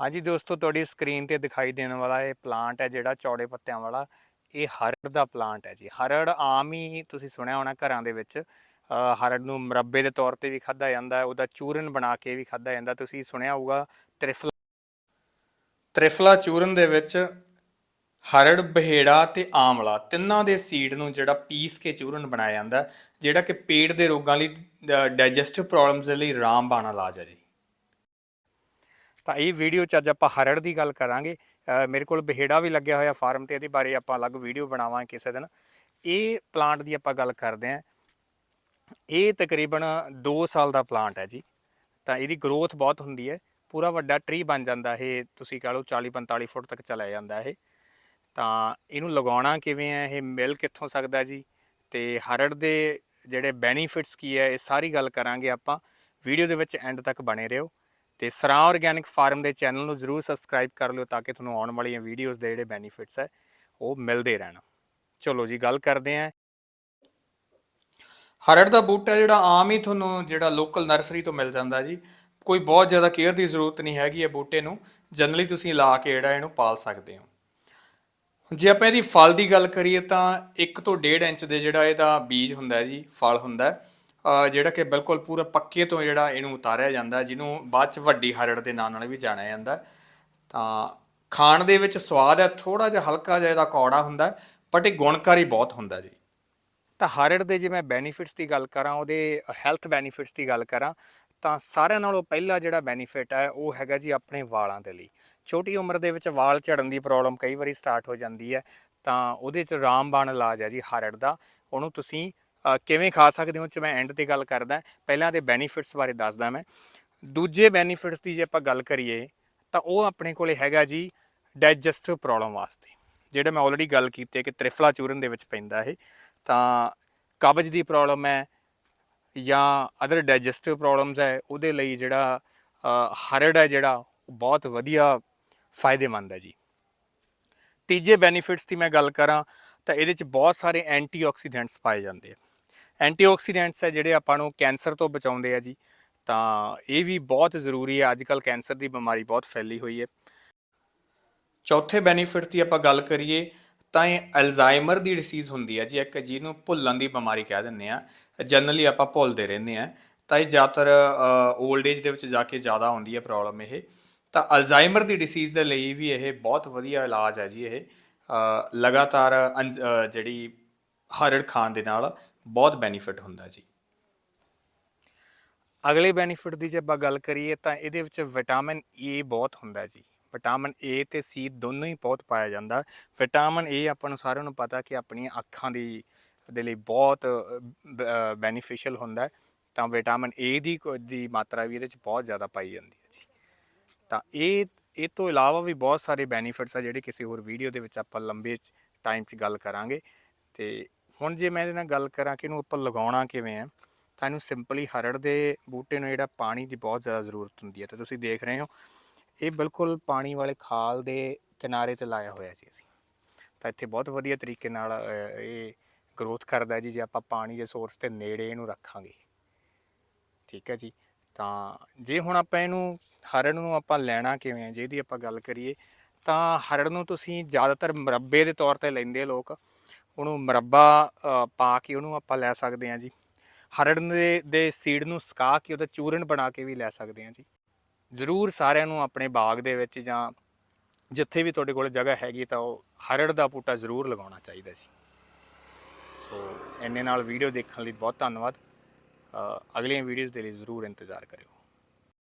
ਹਾਂਜੀ ਦੋਸਤੋ, ਤੁਹਾਡੀ ਸਕਰੀਨ ਤੇ ਦਿਖਾਈ ਦੇਣ ਵਾਲਾ ਇਹ ਪਲਾਂਟ ਹੈ ਜਿਹੜਾ ਚੌੜੇ ਪੱਤਿਆਂ ਵਾਲਾ। ਇਹ ਹਰੜ ਦਾ ਪਲਾਂਟ ਹੈ ਜੀ। ਹਰੜ ਆਮ ਹੀ ਤੁਸੀਂ ਸੁਣਿਆ ਹੋਣਾ ਘਰਾਂ ਦੇ ਵਿੱਚ। ਹਰੜ ਨੂੰ ਮੁਰੱਬੇ ਦੇ ਤੌਰ ਤੇ ਵੀ ਖਾਧਾ ਜਾਂਦਾ ਹੈ ਉਹਦਾ ਚੂਰਨ ਬਣਾ ਕੇ ਵੀ ਖਾਧਾ ਜਾਂਦਾ। ਤੁਸੀਂ ਸੁਣਿਆ ਹੋਊਗਾ ਤ੍ਰਿਫਲਾ। ਤ੍ਰਿਫਲਾ ਚੂਰਨ ਦੇ ਵਿੱਚ ਹਰੜ, ਬਹੇੜਾ ਤੇ ਆਮਲਾ ਤਿੰਨਾਂ ਦੇ ਸੀਡ ਨੂੰ ਜਿਹੜਾ ਪੀਸ ਕੇ ਚੂਰਨ ਬਣਾਇਆ ਜਾਂਦਾ, ਜਿਹੜਾ ਕਿ ਪੇਟ ਦੇ ਰੋਗਾਂ ਲਈ ਡਾਈਜੈਸਟਿਵ ਪ੍ਰੋਬਲਮਸ ਦੇ ਲਈ ਰਾਮਬਾਣ ਇਲਾਜ ਹੈ ਜੀ। ਤਾਂ ਇਹ ਵੀਡੀਓ 'ਚ ਅੱਜ ਆਪਾਂ ਹਰੜ ਦੀ ਗੱਲ ਕਰਾਂਗੇ। ਮੇਰੇ ਕੋਲ ਬਹੇੜਾ ਵੀ ਲੱਗਿਆ ਹੋਇਆ ਫਾਰਮ ਤੇ, ਇਹਦੇ ਬਾਰੇ ਆਪਾਂ ਅਲੱਗ ਵੀਡੀਓ ਬਣਾਵਾਂਗੇ ਕਿਸੇ ਦਿਨ। ਇਹ ਪਲਾਂਟ ਦੀ ਆਪਾਂ ਗੱਲ ਕਰਦੇ ਆਂ। ਇਹ ਤਕਰੀਬਨ 2 ਸਾਲ ਦਾ ਪਲਾਂਟ ਹੈ ਜੀ। ਤਾਂ ਇਹਦੀ ਗਰੋਥ ਬਹੁਤ ਹੁੰਦੀ ਹੈ। ਪੂਰਾ ਵੱਡਾ ਟਰੀ ਬਣ ਜਾਂਦਾ ਇਹ, ਤੁਸੀਂ ਕਹ ਲਓ 40 45 ਫੁੱਟ ਤੱਕ ਚਲਾ ਜਾਂਦਾ ਇਹ। ਤਾਂ ਇਹਨੂੰ ਲਗਾਉਣਾ ਕਿਵੇਂ ਹੈ? ਇਹ ਮਿਲ ਕਿੱਥੋਂ ਸਕਦਾ ਜੀ? ਤੇ ਹਰੜ ਦੇ ਜਿਹੜੇ ਬੈਨੀਫਿਟਸ ਕੀ ਹੈ? ਇਹ ਸਾਰੀ ਗੱਲ ਕਰਾਂਗੇ ਆਪਾਂ। ਵੀਡੀਓ ਦੇ ਵਿੱਚ ਐਂਡ ਤੱਕ ਬਣੇ ਰਹੋ। ਤੇ ਸਰਾਂ ਆਰਗੈਨਿਕ ਫਾਰਮ ਦੇ ਚੈਨਲ ਨੂੰ ਜਰੂਰ ਸਬਸਕ੍ਰਾਈਬ ਕਰ ਲਿਓ ਤਾਂ ਕਿ ਤੁਹਾਨੂੰ ਆਉਣ ਵਾਲੀਆਂ ਵੀਡੀਓਜ਼ ਦੇ ਜਿਹੜੇ ਬੈਨੀਫਿਟਸ ਹੈ, ਉਹ ਮਿਲਦੇ ਰਹਿਣ। ਚਲੋ ਜੀ, ਗੱਲ ਕਰਦੇ ਆਂ ਹਰੜ ਦਾ ਬੂਟਾ ਜਿਹੜਾ ਆਮ ਹੀ ਤੁਹਾਨੂੰ ਜਿਹੜਾ ਲੋਕਲ ਨਰਸਰੀ ਤੋਂ ਮਿਲ ਜਾਂਦਾ ਜੀ, ਕੋਈ ਬਹੁਤ ਜ਼ਿਆਦਾ ਕੇਅਰ ਦੀ ਜ਼ਰੂਰਤ ਨਹੀਂ ਹੈਗੀ ਇਹ ਬੂਟੇ ਨੂੰ ਜਨਰਲੀ ਤੁਸੀਂ ਲਾ ਕੇ ਜਿਹੜਾ ਇਹਨੂੰ ਪਾਲ ਸਕਦੇ ਹੋ। ਜੇ ਆਪਾਂ ਇਹਦੀ ਫਲ ਦੀ ਗੱਲ ਕਰੀਏ ਤਾਂ 1 ਤੋਂ 1.5 ਇੰਚ ਦੇ ਜਿਹੜਾ ਇਹਦਾ ਬੀਜ ਹੁੰਦਾ ਜੀ, ਫਲ ਹੁੰਦਾ ਹੈ ਜਿਹੜਾ ਕਿ ਬਿਲਕੁਲ ਪੂਰਾ ਪੱਕੇ ਤੋਂ ਜਿਹੜਾ ਇਹਨੂੰ ਉਤਾਰਿਆ ਜਾਂਦਾ, ਜਿਹਨੂੰ ਬਾਅਦ ਚ ਵੱਡੀ ਹਰੜ ਦੇ ਨਾਂ ਨਾਲ ਵੀ ਜਾਣਿਆ ਜਾਂਦਾ। ਤਾਂ ਖਾਣ ਦੇ ਵਿੱਚ ਸਵਾਦ ਹੈ ਥੋੜਾ ਜਿਹਾ ਹਲਕਾ ਜਿਹਾ ਇਹਦਾ ਕੌੜਾ ਹੁੰਦਾ ਬਟ ਇਹ ਗੁਣਕਾਰੀ ਬਹੁਤ ਹੁੰਦਾ ਜੀ। ਤਾਂ ਹਰੜ ਦੇ ਜੇ ਮੈਂ ਬੈਨੀਫਿਟਸ ਦੀ ਗੱਲ ਕਰਾਂ, ਉਹਦੇ ਹੈਲਥ ਬੈਨੀਫਿਟਸ ਦੀ ਗੱਲ ਕਰਾਂ, ਤਾਂ ਸਾਰਿਆਂ ਨਾਲੋਂ ਪਹਿਲਾ ਜਿਹੜਾ ਬੈਨੀਫਿਟ ਹੈ, ਉਹ ਹੈਗਾ ਜੀ ਆਪਣੇ ਵਾਲਾਂ ਦੇ ਲਈ। ਛੋਟੀ ਉਮਰ ਦੇ ਵਿੱਚ ਵਾਲ ਝੜਨ ਦੀ ਪ੍ਰੋਬਲਮ ਕਈ ਵਾਰੀ ਸਟਾਰਟ ਹੋ ਜਾਂਦੀ ਹੈ, ਤਾਂ ਉਹਦੇ ਚ ਰਾਮਬਾਣ ਇਲਾਜ ਹੈ ਜੀ ਹਰੜ ਦਾ, ਉਹਨੂੰ ਤੁਸੀਂ ਕਿਵੇਂ ਖਾ ਸਕਦੇ ਹੋ? ਚ ਮੈਂ ਐਂਡ ਤੇ ਗੱਲ ਕਰਦਾ। ਪਹਿਲਾਂ ਦੇ ਬੈਨੀਫਿਟਸ ਬਾਰੇ ਦੱਸਦਾ ਮੈਂ। ਦੂਜੇ ਬੈਨੀਫਿਟਸ ਦੀ ਜੇ ਆਪਾਂ ਗੱਲ ਕਰੀਏ ਤਾਂ ਉਹ ਆਪਣੇ ਕੋਲੇ ਹੈਗਾ ਜੀ ਡਾਈਜੈਸਟਿਵ ਪ੍ਰੋਬਲਮ ਵਾਸਤੇ। ਜਿਹੜਾ ਮੈਂ ਆਲਰੇਡੀ ਗੱਲ ਕੀਤੀ ਹੈ ਕਿ ਤ੍ਰਿਫਲਾ ਚੂਰਨ ਦੇ ਵਿੱਚ ਪੈਂਦਾ ਇਹ ਤਾਂ ਕਬਜ਼ ਦੀ ਪ੍ਰੋਬਲਮ ਹੈ ਜਾਂ ਅਦਰ ਡਾਈਜੈਸਟਿਵ ਪ੍ਰੋਬਲਮਸ ਹੈ ਉਹਦੇ ਲਈ ਜਿਹੜਾ ਅ, ਹਰੜ ਹੈ ਜਿਹੜਾ ਉਹ ਬਹੁਤ ਵਧੀਆ ਫਾਇਦੇਮੰਦ ਹੈ ਜੀ। ਤੀਜੇ ਬੈਨੀਫਿਟਸ ਦੀ ਮੈਂ ਗੱਲ ਕਰਾਂ ਤਾਂ ਇਹਦੇ ਚ ਬਹੁਤ ਸਾਰੇ ਐਂਟੀਆਕਸੀਡੈਂਟਸ ਪਾਏ ਜਾਂਦੇ ਆ। ਐਂਟੀਆਕਸੀਡੈਂਟਸ ਹੈ ਜਿਹੜੇ ਆਪਾਂ ਨੂੰ ਕੈਂਸਰ ਤੋਂ ਬਚਾਉਂਦੇ ਆ ਜੀ। ਤਾਂ ਇਹ ਵੀ ਬਹੁਤ ਜ਼ਰੂਰੀ ਹੈ ਅੱਜ ਕੱਲ ਕੈਂਸਰ ਦੀ ਬਿਮਾਰੀ ਬਹੁਤ ਫੈਲੀ ਹੋਈ ਹੈ। ਚੌਥੇ ਬੈਨੀਫਿਟ ਦੀ ਆਪਾਂ ਗੱਲ ਕਰੀਏ, ਤਾਂ ਇਹ ਅਲਜ਼ਾਈਮਰ ਦੀ ਡਿਸੀਜ਼ ਹੁੰਦੀ ਹੈ ਜੀ, ਇੱਕ ਜਿਹਨੂੰ ਭੁੱਲਣ ਦੀ ਬਿਮਾਰੀ ਕਹਿ ਦਿੰਦੇ ਆ ਜਨਰਲੀ ਆਪਾਂ ਭੁੱਲਦੇ ਰਹਿੰਦੇ ਆ ਤਾਂ ਇਹ ਜ਼ਿਆਦਾਤਰ 올ਡ ਏਜ ਦੇ ਵਿੱਚ ਜਾ ਕੇ ਜ਼ਿਆਦਾ ਹੁੰਦੀ ਹੈ ਪ੍ਰੋਬਲਮ ਇਹ। ਤਾਂ ਅਲਜ਼ਾਈਮਰ ਦੀ ਡਿਸੀਜ਼ ਦੇ ਲਈ ਵੀ ਇਹ ਬਹੁਤ ਵਧੀਆ ਇਲਾਜ ਹੈ ਜੀ ਇਹ। ਲਗਾਤਾਰ ਅੰਜ- ਜਿਹੜੀ ਹਰੜ ਖਾਣ ਦੇ ਨਾਲ ਬਹੁਤ ਬੈਨੀਫਿਟ ਹੁੰਦਾ ਜੀ। ਅਗਲੇ ਬੈਨੀਫਿਟ ਦੀ ਜੇ ਆਪਾਂ ਗੱਲ ਕਰੀਏ ਤਾਂ ਇਹਦੇ ਵਿੱਚ ਵਿਟਾਮਿਨ ਏ ਬਹੁਤ ਹੁੰਦਾ ਜੀ। ਵਿਟਾਮਿਨ ਏ ਤੇ ਸੀ ਦੋਨੋਂ ਹੀ ਬਹੁਤ ਪਾਇਆ ਜਾਂਦਾ। ਵਿਟਾਮਿਨ ਏ ਆਪਾਂ ਨੂੰ ਸਾਰਿਆਂ ਨੂੰ ਪਤਾ ਕਿ ਆਪਣੀਆਂ ਅੱਖਾਂ ਦੀ, ਦੇ ਲਈ ਬਹੁਤ ਬੈਨੀਫੀਸ਼ੀਅਲ ਹੁੰਦਾ ਤਾਂ ਵਿਟਾਮਿਨ ਏ ਦੀ ਕੋ- ਦੀ ਮਾਤਰਾ ਵੀ ਇਹਦੇ ਵਿੱਚ ਬਹੁਤ ਜ਼ਿਆਦਾ ਪਾਈ ਜਾਂਦੀ ਹੈ ਜੀ। ਤਾਂ ਇਹ ਇਹ ਤੋਂ ਇਲਾਵਾ ਵੀ ਬਹੁਤ ਸਾਰੇ ਬੈਨੀਫਿਟਸ ਆ ਜਿਹੜੇ ਕਿਸੇ ਹੋਰ ਵੀਡੀਓ ਦੇ ਵਿੱਚ ਆਪਾਂ ਲੰਬੇ ਟਾਈਮ 'ਚ ਗੱਲ ਕਰਾਂਗੇ। ਤੇ ਹੁਣ ਜੇ ਮੈਂ ਇਹਦੇ ਨਾਲ ਗੱਲ ਕਰਾਂ ਕਿ ਇਹਨੂੰ ਆਪਾਂ ਲਗਾਉਣਾ ਕਿਵੇਂ ਹੈ, ਤਾਂ ਇਹਨੂੰ ਸਿੰਪਲੀ ਹਰੜ ਦੇ ਬੂਟੇ ਨੂੰ ਜਿਹੜਾ ਪਾਣੀ ਦੀ ਬਹੁਤ ਜ਼ਿਆਦਾ ਜ਼ਰੂਰਤ ਹੁੰਦੀ ਹੈ। ਤੇ ਤੁਸੀਂ ਦੇਖ ਰਹੇ ਹੋ, ਇਹ ਬਿਲਕੁਲ ਪਾਣੀ ਵਾਲੇ ਖਾਲ ਦੇ ਕਿਨਾਰੇ ਤੇ ਲਾਇਆ ਹੋਇਆ ਸੀ ਅਸੀਂ। ਤਾਂ ਇੱਥੇ ਬਹੁਤ ਵਧੀਆ ਤਰੀਕੇ ਨਾਲ ਇਹ ਗਰੋਥ ਕਰਦਾ ਜੀ, ਜੇ ਆਪਾਂ ਪਾਣੀ ਦੇ ਸੋਰਸ ਤੇ ਨੇੜੇ ਇਹਨੂੰ ਰੱਖਾਂਗੇ। ਠੀਕ ਹੈ ਜੀ? ਤਾਂ ਜੇ ਹੁਣ ਆਪਾਂ ਇਹਨੂੰ ਹਰੜ ਨੂੰ ਆਪਾਂ ਲੈਣਾ ਕਿਵੇਂ ਹੈ ਜਿਹਦੀ ਆਪਾਂ ਗੱਲ ਕਰੀਏ, ਤਾਂ ਹਰੜ ਨੂੰ ਤੁਸੀਂ ਜ਼ਿਆਦਾਤਰ ਮਰੱਬੇ ਦੇ ਤੌਰ ਤੇ ਲੈਂਦੇ ਲੋਕ। ਉਹਨੂੰ ਮੁਰੱਬਾ ਪਾ ਕੇ ਉਹਨੂੰ ਆਪਾਂ ਲੈ ਸਕਦੇ ਹਾਂ ਜੀ। ਹਰੜ ਦੇ ਦੇ ਸੀਡ ਨੂੰ ਸੁਕਾ ਕੇ ਉਹਦਾ ਚੂਰਨ ਬਣਾ ਕੇ ਵੀ ਲੈ ਸਕਦੇ ਹਾਂ ਜੀ। ਜ਼ਰੂਰ ਸਾਰਿਆਂ ਨੂੰ ਆਪਣੇ ਬਾਗ ਦੇ ਵਿੱਚ ਜਾਂ ਜਿੱਥੇ ਵੀ ਤੁਹਾਡੇ ਕੋਲ ਜਗ੍ਹਾ ਹੈਗੀ ਤਾਂ ਉਹ ਹਰੜ ਦਾ ਬੂਟਾ ਜ਼ਰੂਰ ਲਗਾਉਣਾ ਚਾਹੀਦਾ ਜੀ। ਸੋ, ਇੰਨੇ ਨਾਲ ਵੀਡੀਓ ਦੇਖਣ ਲਈ ਬਹੁਤ ਧੰਨਵਾਦ। ਅਗਲੀਆਂ ਵੀਡੀਓਜ਼ ਦੇ ਲਈ ਜ਼ਰੂਰ ਇੰਤਜ਼ਾਰ ਕਰਿਓ।